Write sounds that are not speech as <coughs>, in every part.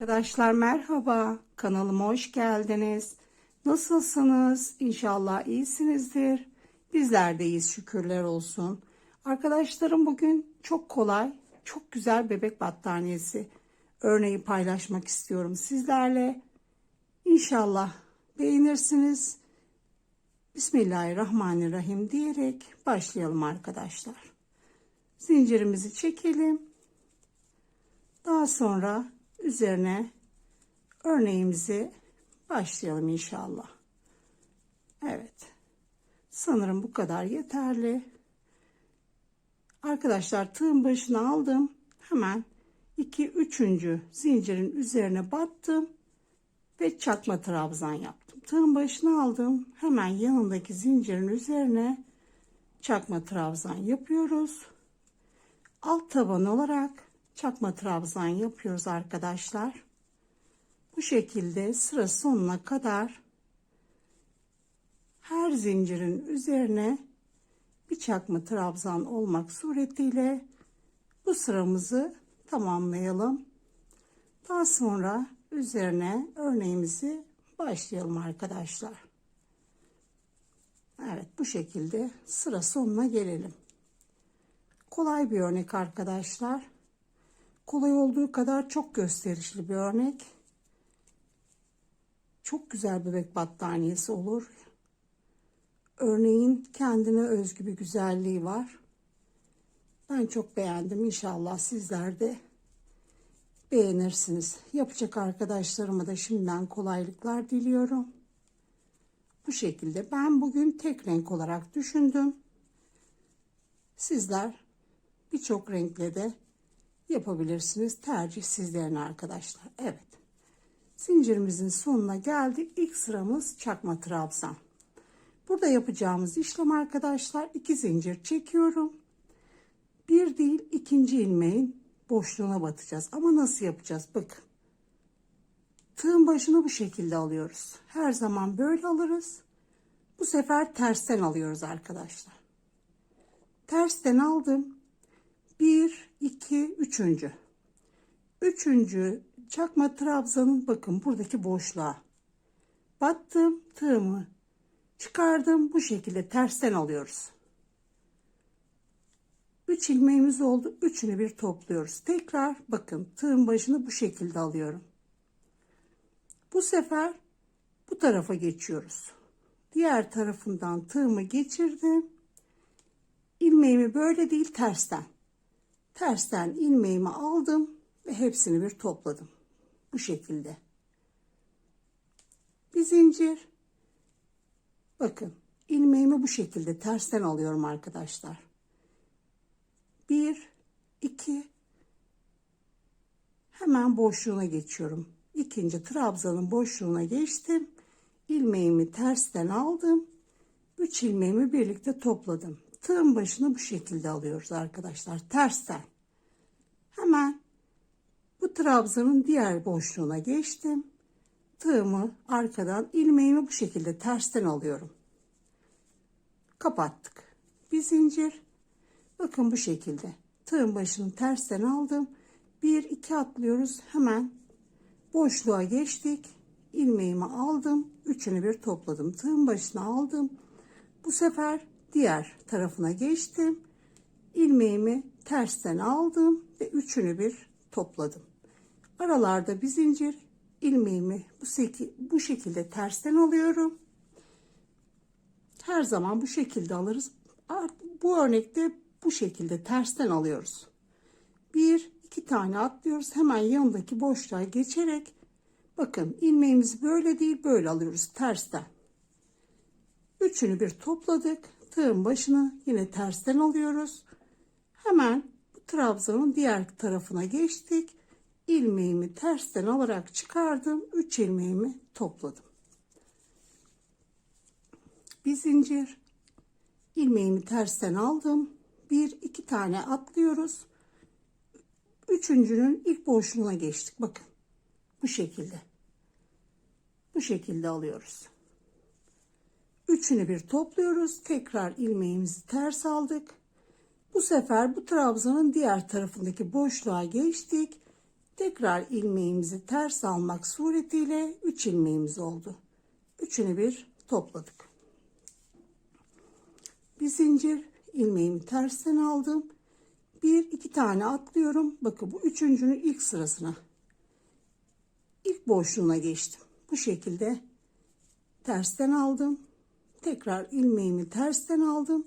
Arkadaşlar merhaba, kanalıma hoş geldiniz. Nasılsınız? İnşallah iyisinizdir. Bizler de iyiyiz şükürler olsun. Arkadaşlarım bugün çok kolay, çok güzel bebek battaniyesi örneği paylaşmak istiyorum sizlerle. İnşallah beğenirsiniz. Bismillahirrahmanirrahim diyerek başlayalım arkadaşlar. Zincirimizi çekelim. Daha sonra üzerine örneğimizi başlayalım inşallah. Evet. Sanırım bu kadar yeterli. Arkadaşlar tığın başına aldım. Hemen 2 3. zincirin üzerine battım ve çakma trabzan yaptım. Tığın başına aldım. Hemen yanındaki zincirin üzerine çakma trabzan yapıyoruz. Alt taban olarak çakma trabzan yapıyoruz arkadaşlar. Bu şekilde sıra sonuna kadar her zincirin üzerine bir çakma trabzan olmak suretiyle bu sıramızı tamamlayalım. Daha sonra üzerine örneğimizi başlayalım arkadaşlar. Evet bu şekilde sıra sonuna gelelim. Kolay bir örnek arkadaşlar. Kolay olduğu kadar çok gösterişli bir örnek. Çok güzel bebek battaniyesi olur. Örneğin kendine özgü bir güzelliği var. Ben çok beğendim. İnşallah sizler de beğenirsiniz. Yapacak arkadaşlarıma da şimdiden kolaylıklar diliyorum. Bu şekilde ben bugün tek renk olarak düşündüm. Sizler birçok renkle de yapabilirsiniz. Tercih sizlerin arkadaşlar. Evet. Zincirimizin sonuna geldik. İlk sıramız çakma trabzan. Burada yapacağımız işlem arkadaşlar iki zincir çekiyorum. Bir değil ikinci ilmeğin boşluğuna batacağız. Ama nasıl yapacağız? Bakın. Tığın başını bu şekilde alıyoruz. Her zaman böyle alırız. Bu sefer tersten alıyoruz arkadaşlar. Tersten aldım. 1, 2, 3. Üçüncü çakma trabzanın bakın buradaki boşluğa. Battım tığımı çıkardım bu şekilde tersten alıyoruz. 3 ilmeğimiz oldu. Üçünü bir topluyoruz. Tekrar bakın tığın başını bu şekilde alıyorum. Bu sefer bu tarafa geçiyoruz. Diğer tarafından tığımı geçirdim. İlmeğimi böyle değil tersten. Tersten ilmeğimi aldım ve hepsini bir topladım. Bu şekilde. Bir zincir. Bakın ilmeğimi bu şekilde tersten alıyorum arkadaşlar. Bir, iki. Hemen boşluğuna geçiyorum. İkinci trabzanın boşluğuna geçtim. İlmeğimi tersten aldım. Üç ilmeğimi birlikte topladım. Tığın başını bu şekilde alıyoruz arkadaşlar. Tersten. Hemen bu trabzanın diğer boşluğuna geçtim. Tığımı arkadan ilmeğimi bu şekilde tersten alıyorum. Kapattık. Bir zincir. Bakın bu şekilde. Tığın başını tersten aldım. Bir iki atlıyoruz. Hemen boşluğa geçtik. ilmeğimi aldım. Üçünü bir topladım. Tığın başına aldım. Bu sefer diğer tarafına geçtim. ilmeğimi tersten aldım ve üçünü bir topladım. Aralarda bir zincir ilmeğimi bu, bu şekilde tersten alıyorum. Her zaman bu şekilde alırız. Bu örnekte bu şekilde tersten alıyoruz. Bir, iki tane atlıyoruz. Hemen yanındaki boşluğa geçerek bakın ilmeğimizi böyle değil böyle alıyoruz tersten. Üçünü bir topladık. Tığın başını yine tersten alıyoruz. Hemen bu trabzanın diğer tarafına geçtik. İlmeğimi tersten alarak çıkardım. 3 ilmeğimi topladım. Bir zincir. ilmeğimi tersten aldım. Bir iki tane atlıyoruz. Üçüncünün ilk boşluğuna geçtik. Bakın. Bu şekilde. Bu şekilde alıyoruz. Üçünü bir topluyoruz. Tekrar ilmeğimizi ters aldık. Bu sefer bu trabzanın diğer tarafındaki boşluğa geçtik. Tekrar ilmeğimizi ters almak suretiyle 3 ilmeğimiz oldu. Üçünü bir topladık. Bir zincir ilmeğimi tersten aldım. Bir iki tane atlıyorum. Bakın bu üçüncünün ilk sırasına. ilk boşluğuna geçtim. Bu şekilde tersten aldım. Tekrar ilmeğimi tersten aldım.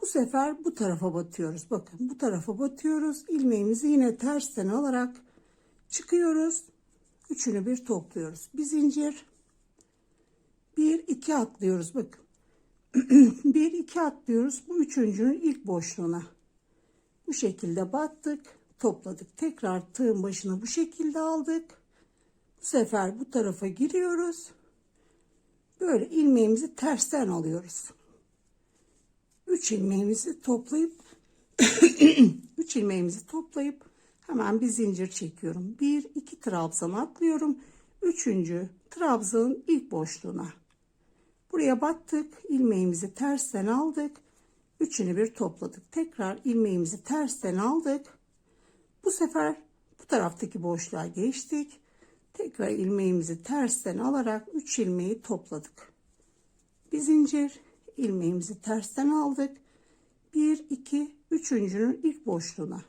Bu sefer bu tarafa batıyoruz. Bakın bu tarafa batıyoruz. İlmeğimizi yine tersten alarak çıkıyoruz. Üçünü bir topluyoruz. Bir zincir. Bir iki atlıyoruz. Bakın. <clears throat> bir iki atlıyoruz. Bu üçüncünün ilk boşluğuna. Bu şekilde battık. Topladık. Tekrar tığın başına bu şekilde aldık. Bu sefer bu tarafa giriyoruz. Böyle ilmeğimizi tersten alıyoruz. 3 ilmeğimizi toplayıp <coughs> 3 ilmeğimizi toplayıp hemen bir zincir çekiyorum. 1 2 trabzan atlıyorum. 3. trabzanın ilk boşluğuna. Buraya battık. ilmeğimizi tersten aldık. Üçünü bir topladık. Tekrar ilmeğimizi tersten aldık. Bu sefer bu taraftaki boşluğa geçtik. Tekrar ilmeğimizi tersten alarak 3 ilmeği topladık. Bir zincir ilmeğimizi tersten aldık. 1 2 üçüncünün ilk boşluğuna.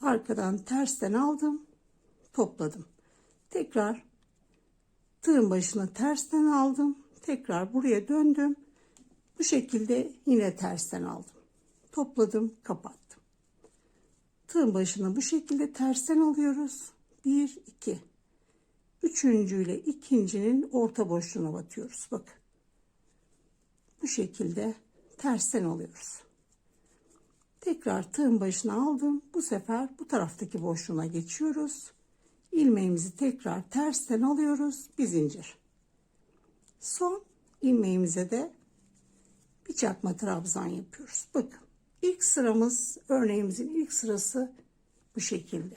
Arkadan tersten aldım, topladım. Tekrar tığın başına tersten aldım. Tekrar buraya döndüm. Bu şekilde yine tersten aldım. Topladım, kapattım. Tığın başına bu şekilde tersten alıyoruz. 1 2 Üçüncü ile ikincinin orta boşluğuna batıyoruz. Bakın. Bu şekilde tersten alıyoruz. Tekrar tığın başına aldım. Bu sefer bu taraftaki boşluğuna geçiyoruz. İlmeğimizi tekrar tersten alıyoruz. Bir zincir. Son ilmeğimize de bir çakma trabzan yapıyoruz. Bakın ilk sıramız örneğimizin ilk sırası bu şekilde.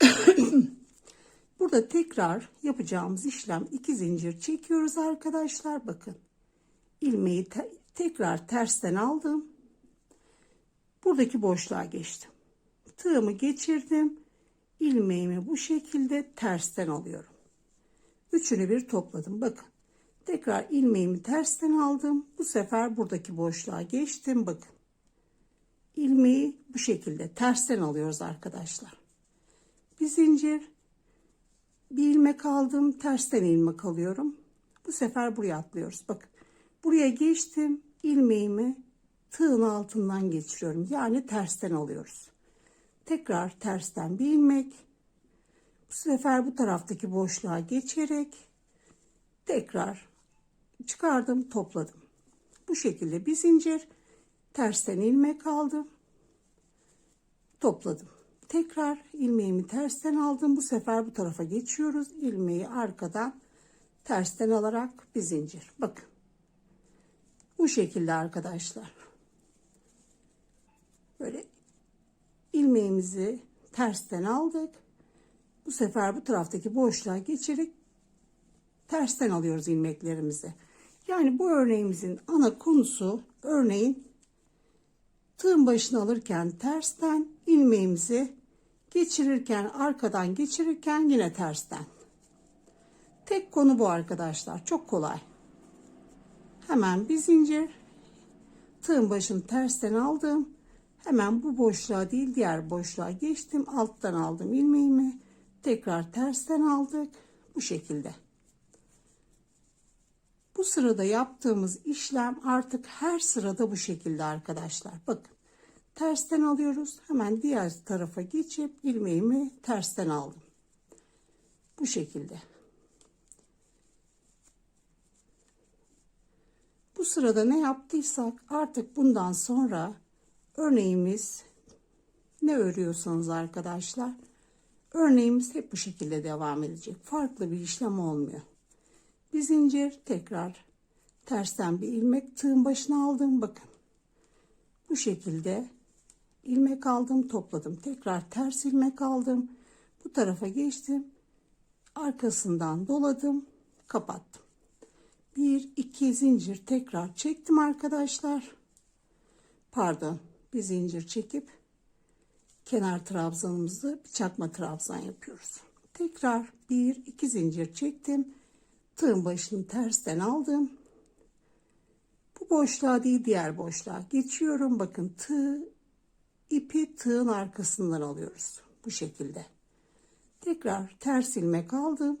<clears throat> Burada tekrar yapacağımız işlem iki zincir çekiyoruz arkadaşlar. Bakın ilmeği te tekrar tersten aldım. Buradaki boşluğa geçtim. Tığımı geçirdim. ilmeğimi bu şekilde tersten alıyorum. Üçünü bir topladım. Bakın. Tekrar ilmeğimi tersten aldım. Bu sefer buradaki boşluğa geçtim. Bakın. ilmeği bu şekilde tersten alıyoruz arkadaşlar. Bir zincir bir ilmek aldım tersten ilmek alıyorum. Bu sefer buraya atlıyoruz. Bakın buraya geçtim ilmeğimi tığın altından geçiriyorum. Yani tersten alıyoruz. Tekrar tersten bir ilmek. Bu sefer bu taraftaki boşluğa geçerek tekrar çıkardım topladım. Bu şekilde bir zincir. Tersten ilmek aldım topladım tekrar ilmeğimi tersten aldım. Bu sefer bu tarafa geçiyoruz. ilmeği arkadan tersten alarak bir zincir. Bakın. Bu şekilde arkadaşlar. Böyle ilmeğimizi tersten aldık. Bu sefer bu taraftaki boşluğa geçerek tersten alıyoruz ilmeklerimizi. Yani bu örneğimizin ana konusu örneğin tığın başını alırken tersten ilmeğimizi geçirirken arkadan geçirirken yine tersten. Tek konu bu arkadaşlar. Çok kolay. Hemen bir zincir tığın başını tersten aldım. Hemen bu boşluğa değil diğer boşluğa geçtim. Alttan aldım ilmeğimi. Tekrar tersten aldık. Bu şekilde. Bu sırada yaptığımız işlem artık her sırada bu şekilde arkadaşlar. Bakın tersten alıyoruz. Hemen diğer tarafa geçip ilmeğimi tersten aldım. Bu şekilde. Bu sırada ne yaptıysak artık bundan sonra örneğimiz ne örüyorsanız arkadaşlar örneğimiz hep bu şekilde devam edecek. Farklı bir işlem olmuyor. Bir zincir tekrar tersten bir ilmek tığın başına aldım. Bakın bu şekilde ilmek aldım topladım tekrar ters ilmek aldım bu tarafa geçtim arkasından doladım kapattım bir iki zincir tekrar çektim arkadaşlar pardon bir zincir çekip kenar trabzanımızı bir çakma trabzan yapıyoruz. Tekrar bir iki zincir çektim. Tığın başını tersten aldım. Bu boşluğa değil diğer boşluğa geçiyorum. Bakın tığ ipi tığın arkasından alıyoruz. Bu şekilde. Tekrar ters ilmek aldım.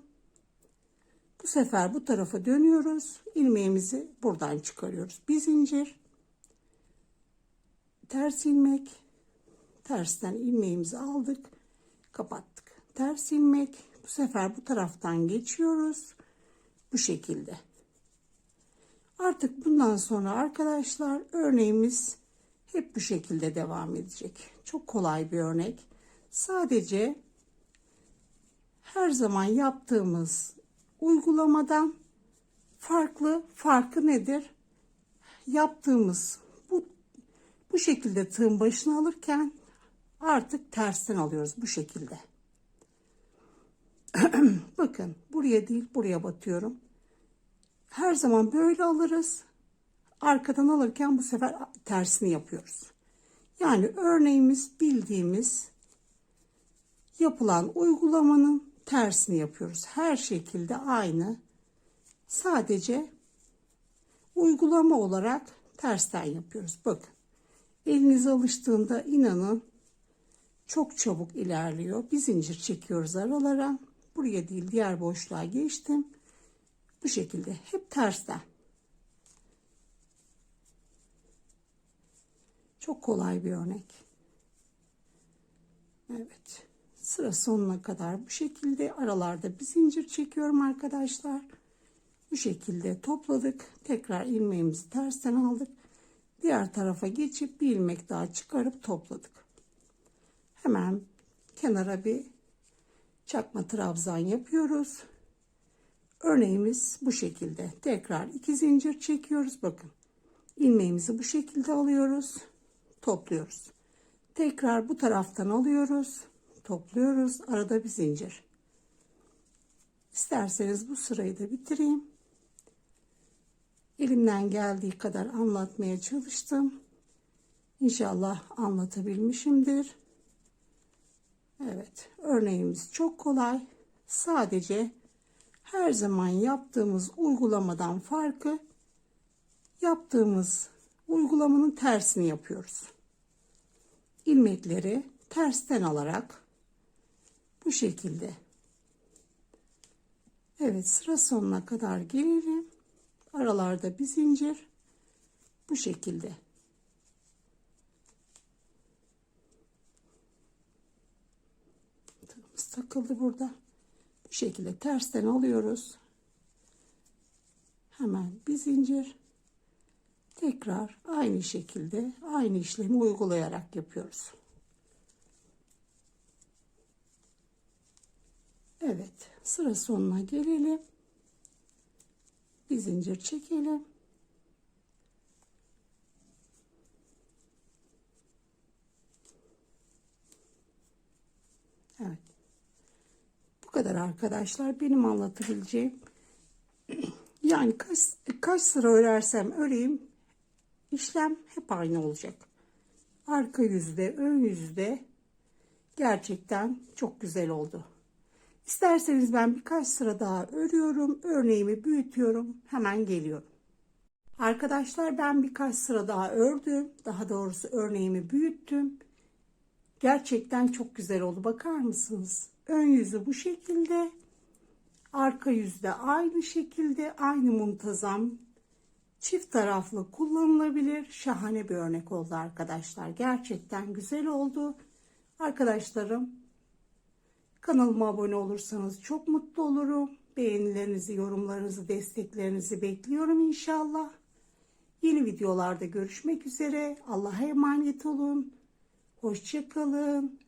Bu sefer bu tarafa dönüyoruz. İlmeğimizi buradan çıkarıyoruz. Bir zincir. Ters ilmek. Tersten ilmeğimizi aldık. Kapattık. Ters ilmek. Bu sefer bu taraftan geçiyoruz. Bu şekilde. Artık bundan sonra arkadaşlar örneğimiz hep bu şekilde devam edecek. Çok kolay bir örnek. Sadece her zaman yaptığımız uygulamadan farklı farkı nedir? Yaptığımız bu bu şekilde tığın başına alırken artık tersten alıyoruz bu şekilde. <clears throat> Bakın buraya değil buraya batıyorum. Her zaman böyle alırız. Arkadan alırken bu sefer tersini yapıyoruz. Yani örneğimiz bildiğimiz yapılan uygulamanın tersini yapıyoruz. Her şekilde aynı. Sadece uygulama olarak tersten yapıyoruz. Bakın. Eliniz alıştığında inanın çok çabuk ilerliyor. Bir zincir çekiyoruz aralara. Buraya değil diğer boşluğa geçtim. Bu şekilde hep tersten. Çok kolay bir örnek. Evet. Sıra sonuna kadar bu şekilde aralarda bir zincir çekiyorum arkadaşlar. Bu şekilde topladık. Tekrar ilmeğimizi tersten aldık. Diğer tarafa geçip bir ilmek daha çıkarıp topladık. Hemen kenara bir çakma trabzan yapıyoruz. Örneğimiz bu şekilde. Tekrar iki zincir çekiyoruz. Bakın. ilmeğimizi bu şekilde alıyoruz. Topluyoruz. Tekrar bu taraftan alıyoruz. Topluyoruz. Arada bir zincir. İsterseniz bu sırayı da bitireyim. Elimden geldiği kadar anlatmaya çalıştım. İnşallah anlatabilmişimdir. Evet, örneğimiz çok kolay. Sadece her zaman yaptığımız uygulamadan farkı yaptığımız uygulamanın tersini yapıyoruz. İlmekleri tersten alarak bu şekilde. Evet sıra sonuna kadar gelelim. Aralarda bir zincir bu şekilde. Tığımız takıldı burada. Bu şekilde tersten alıyoruz. Hemen bir zincir. Tekrar aynı şekilde aynı işlemi uygulayarak yapıyoruz. Evet sıra sonuna gelelim. Bir zincir çekelim. Evet. Bu kadar arkadaşlar benim anlatabileceğim. <clears throat> Yani kaç, kaç sıra örersem öreyim işlem hep aynı olacak. Arka yüzde, ön yüzde gerçekten çok güzel oldu. İsterseniz ben birkaç sıra daha örüyorum. Örneğimi büyütüyorum. Hemen geliyorum. Arkadaşlar ben birkaç sıra daha ördüm. Daha doğrusu örneğimi büyüttüm. Gerçekten çok güzel oldu. Bakar mısınız? Ön yüzü bu şekilde. Arka yüzde aynı şekilde. Aynı muntazam. Çift taraflı kullanılabilir. Şahane bir örnek oldu arkadaşlar. Gerçekten güzel oldu. Arkadaşlarım Kanalıma abone olursanız çok mutlu olurum. Beğenilerinizi, yorumlarınızı, desteklerinizi bekliyorum inşallah. Yeni videolarda görüşmek üzere. Allah'a emanet olun. Hoşçakalın.